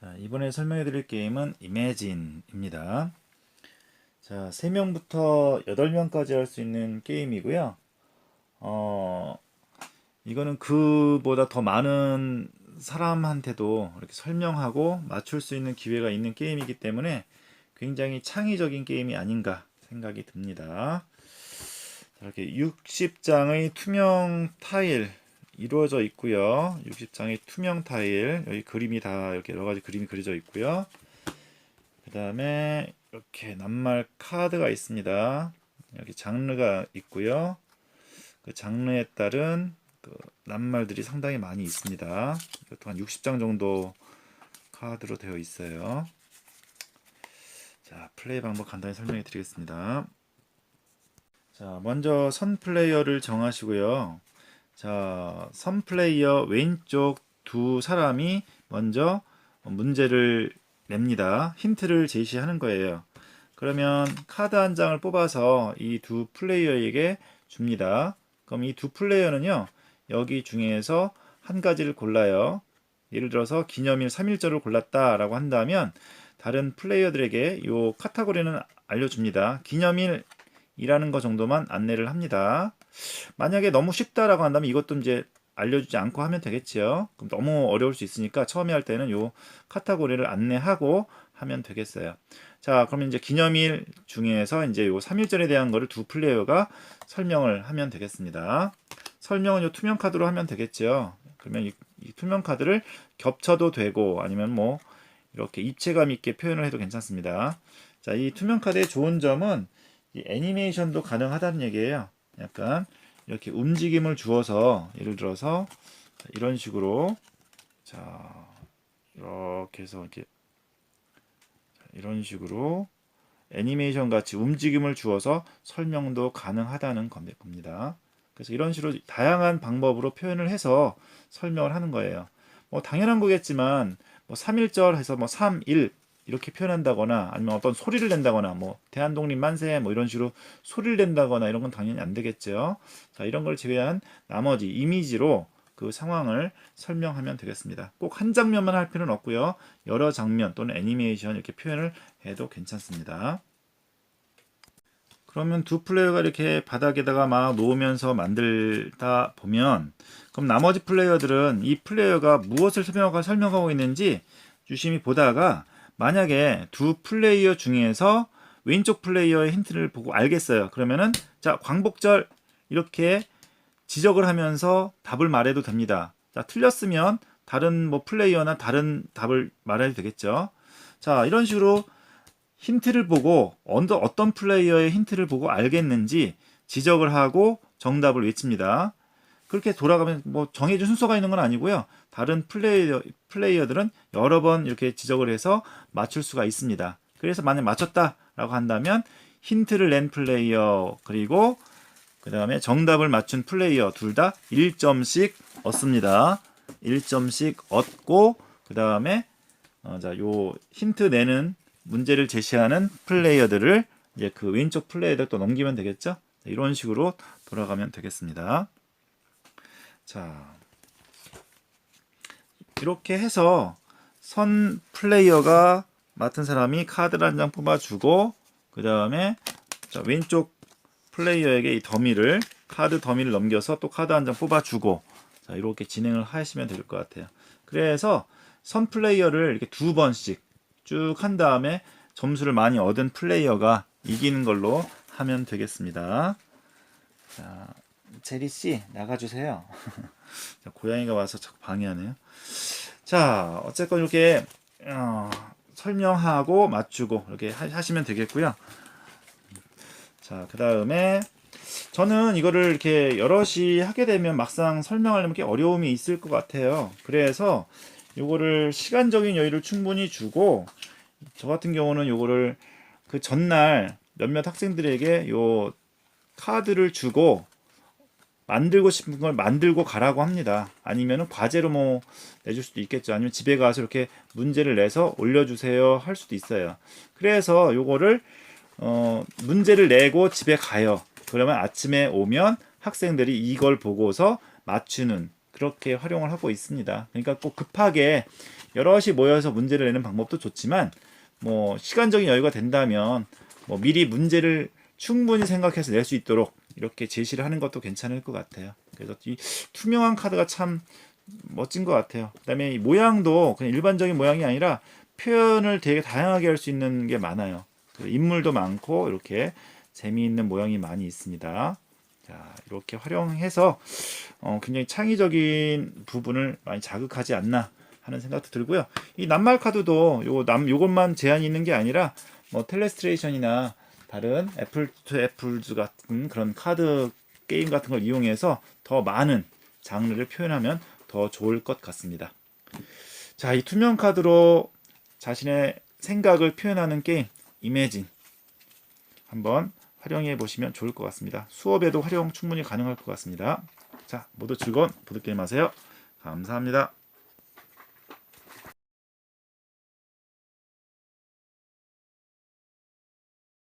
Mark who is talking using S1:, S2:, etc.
S1: 자, 이번에 설명해 드릴 게임은 이매진입니다. 자, 3명부터 8명까지 할 수 있는 게임이고요. 어, 이거는 그보다 더 많은 사람한테도 이렇게 설명하고 맞출 수 있는 기회가 있는 게임이기 때문에 굉장히 창의적인 게임이 아닌가 생각이 듭니다. 자, 이렇게 60장의 투명 타일 이루어져 있고요. 60장의 투명 타일 여기 그림이 다 이렇게 여러 가지 그림이 그려져 있고요. 그 다음에 이렇게 낱말 카드가 있습니다. 여기 장르가 있고요. 그 장르에 따른 그 낱말들이 상당히 많이 있습니다. 이것도 한 60장 정도 카드로 되어 있어요. 자, 플레이 방법 간단히 설명해 드리겠습니다. 자, 먼저 선 플레이어를 정하시고요. 자, 선 플레이어 왼쪽 두 사람이 먼저 문제를 냅니다. 힌트를 제시하는 거예요. 그러면 카드 한 장을 뽑아서 이 두 플레이어에게 줍니다. 그럼 이 두 플레이어는요, 여기 중에서 한 가지를 골라요. 예를 들어서 기념일 3일절을 골랐다라고 한다면 다른 플레이어들에게 이 카테고리는 알려줍니다. 기념일 이라는 거 정도만 안내를 합니다. 만약에 너무 쉽다라고 한다면 이것도 이제 알려주지 않고 하면 되겠죠. 그럼 너무 어려울 수 있으니까 처음에 할 때는 요 카테고리를 안내하고 하면 되겠어요. 자, 그러면 이제 기념일 중에서 이제 요 3일절에 대한 거를 두 플레이어가 설명을 하면 되겠습니다. 설명은 요 투명 카드로 하면 되겠죠. 그러면 이, 이 투명 카드를 겹쳐도 되고 아니면 뭐 이렇게 입체감 있게 표현을 해도 괜찮습니다. 자, 이 투명 카드의 좋은 점은 이 애니메이션도 가능하다는 얘기예요. 약간 이렇게 움직임을 주어서 예를 들어서 이런 식으로 자 이렇게 해서 이렇게 이런 식으로 애니메이션 같이 움직임을 주어서 설명도 가능하다는 겁니다. 그래서 이런 식으로 다양한 방법으로 표현을 해서 설명을 하는 거예요. 뭐 당연한 거겠지만 뭐 3일절 해서 뭐 3, 1 이렇게 표현한다거나 아니면 어떤 소리를 낸다거나 뭐 대한독립 만세 뭐 이런 식으로 소리를 낸다거나 이런 건 당연히 안 되겠죠. 자, 이런 걸 제외한 나머지 이미지로 그 상황을 설명하면 되겠습니다. 꼭 한 장면만 할 필요는 없고요. 여러 장면 또는 애니메이션 이렇게 표현을 해도 괜찮습니다. 그러면 두 플레이어가 이렇게 바닥에다가 막 놓으면서 만들다 보면 그럼 나머지 플레이어들은 이 플레이어가 무엇을 설명하고 있는지 유심히 보다가 만약에 두 플레이어 중에서 왼쪽 플레이어의 힌트를 보고 알겠어요. 그러면은 자 광복절 이렇게 지적을 하면서 답을 말해도 됩니다. 자 틀렸으면 다른 뭐 플레이어나 다른 답을 말해도 되겠죠. 자 이런 식으로 힌트를 보고 어떤 플레이어의 힌트를 보고 알겠는지 지적을 하고 정답을 외칩니다. 그렇게 돌아가면 뭐 정해진 순서가 있는 건 아니고요. 다른 플레이어, 플레이어들은 여러 번 이렇게 지적을 해서 맞출 수가 있습니다. 그래서 만약 맞췄다라고 한다면 힌트를 낸 플레이어 그리고 그 다음에 정답을 맞춘 플레이어 둘 다 1점씩 얻습니다. 1점씩 얻고 그 다음에 어, 자, 요 힌트 내는 문제를 제시하는 플레이어들을 이제 그 왼쪽 플레이어들 또 넘기면 되겠죠? 이런 식으로 돌아가면 되겠습니다. 자, 이렇게 해서 선 플레이어가 맡은 사람이 카드를 한 장 뽑아주고 그 다음에 왼쪽 플레이어에게 이 더미를 카드 더미를 넘겨서 또 카드 한 장 뽑아주고 자, 이렇게 진행을 하시면 될 것 같아요. 그래서 선 플레이어를 이렇게 두 번씩 쭉 한 다음에 점수를 많이 얻은 플레이어가 이기는 걸로 하면 되겠습니다. 자, 제리 씨 나가주세요. 자, 고양이가 와서 자꾸 방해하네요. 자, 어쨌건 이렇게 어, 설명하고 맞추고 이렇게 하 시면 되겠고요. 자, 그 다음에 저는 이거를 이렇게 여럿이 하게 되면 막상 설명하려면 꽤 어려움이 있을 것 같아요. 그래서 요거를 시간적인 여유를 충분히 주고 저 같은 경우는 요거를 그 전날 몇몇 학생들에게 요 카드를 주고 만들고 싶은 걸 만들고 가라고 합니다. 아니면은 과제로 뭐 내줄 수도 있겠죠. 아니면 집에 가서 이렇게 문제를 내서 올려주세요 할 수도 있어요. 그래서 요거를 어 문제를 내고 집에 가요. 그러면 아침에 오면 학생들이 이걸 보고서 맞추는 그렇게 활용을 하고 있습니다. 그러니까 꼭 급하게 여럿이 모여서 문제를 내는 방법도 좋지만 뭐 시간적인 여유가 된다면 뭐 미리 문제를 충분히 생각해서 낼 수 있도록 이렇게 제시를 하는 것도 괜찮을 것 같아요. 그래서 이 투명한 카드가 참 멋진 것 같아요. 그다음에 이 모양도 그냥 일반적인 모양이 아니라 표현을 되게 다양하게 할 수 있는 게 많아요. 그 인물도 많고 이렇게 재미있는 모양이 많이 있습니다. 자 이렇게 활용해서 어, 굉장히 창의적인 부분을 많이 자극하지 않나 하는 생각도 들고요. 이 낱말 카드도 요거 남 요것만 제한이 있는 게 아니라 뭐 텔레스트레이션이나 다른 애플 투 애플즈 같은 그런 카드 게임 같은 걸 이용해서 더 많은 장르를 표현하면 더 좋을 것 같습니다. 자, 이 투명 카드로 자신의 생각을 표현하는 게임 이매진 한번 활용해 보시면 좋을 것 같습니다. 수업에도 활용 충분히 가능할 것 같습니다. 자, 모두 즐거운 보드게임 하세요. 감사합니다.